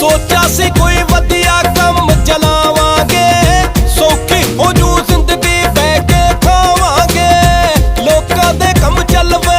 ਸੋਚਿਆ ਸੀ ਕੋਈ ਵਧੀਆ ਕੰਮ ਚਲਾਵਾਂਗੇ। ਸੌਖੀ ਹੋ ਜੂ ਜ਼ਿੰਦਗੀ ਬੈ ਕੇ ਖਾਵਾਂਗੇ। ਲੋਕਾਂ ਦੇ ਕੰਮ ਚੱਲਵੇ